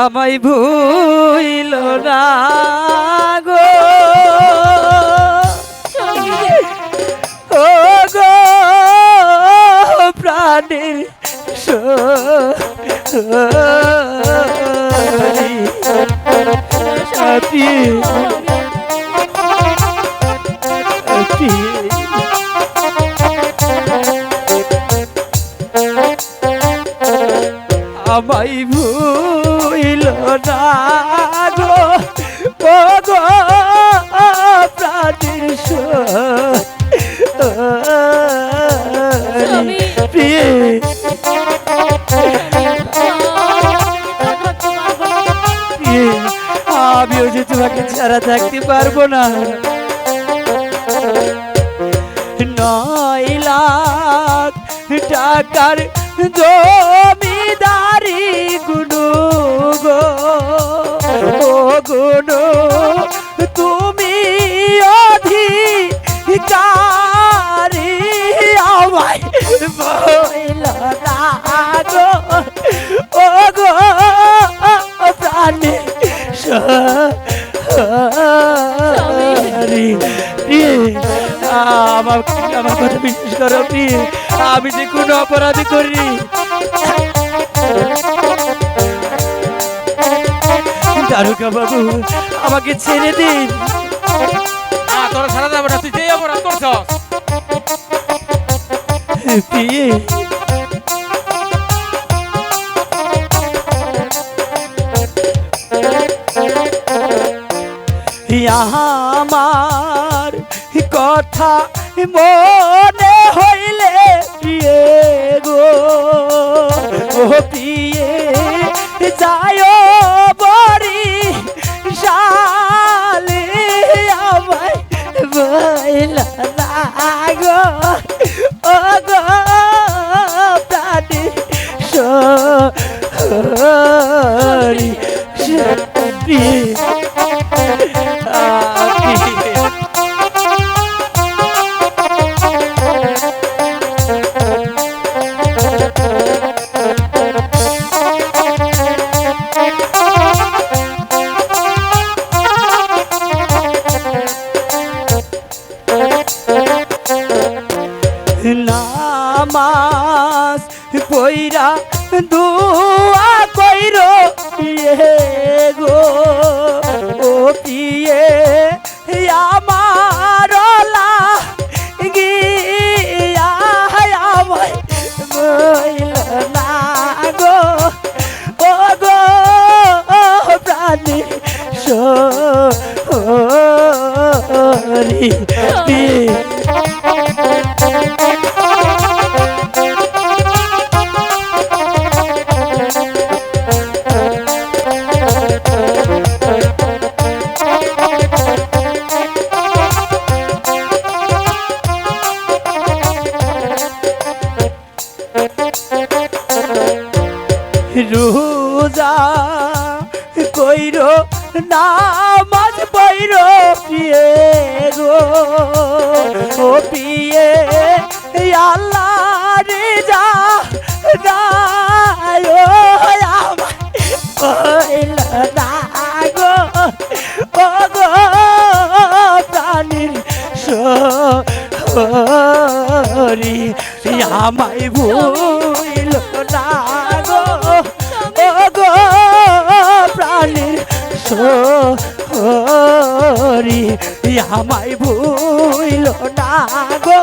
আমায় ভুইল না গো। ও গো প্রাণের সাথী। আমায় ভুইল না গো ও গো প্রাণীর আমিও যে তোমাকে ছাড়া থাকতে পারব না। নয় লাখ টাকার জমিদারি গুনু গো। ও গুনু, তুমি অধিকারী আমায় বইল গো। ও গো, প্রাণী আমার আমার কথা বিশ্বাস করো আমি যে কোনো অপরাধী করিনি। দারুকা বাবু আমাকে ছেড়ে দিন। তোর ছাড়া যাবে না তুই যেই অপরাধ প্রিয়ে আমার কথা মনে সরি সরি নামাজ পইরা দুয়া কইর পিয়ে গো, ও পিয়ে, আমার গিয়া আমায় বইল না গো, ও গো প্রাণী সরি পিয়ে কইর, নামাজ পইর পিয়ে গো। ও পিয়ে আল্লাহ রে যা গো। ও গো, প্রাণীর সরি আমায় ভুইল না সরি আমায় ভুইল না গো।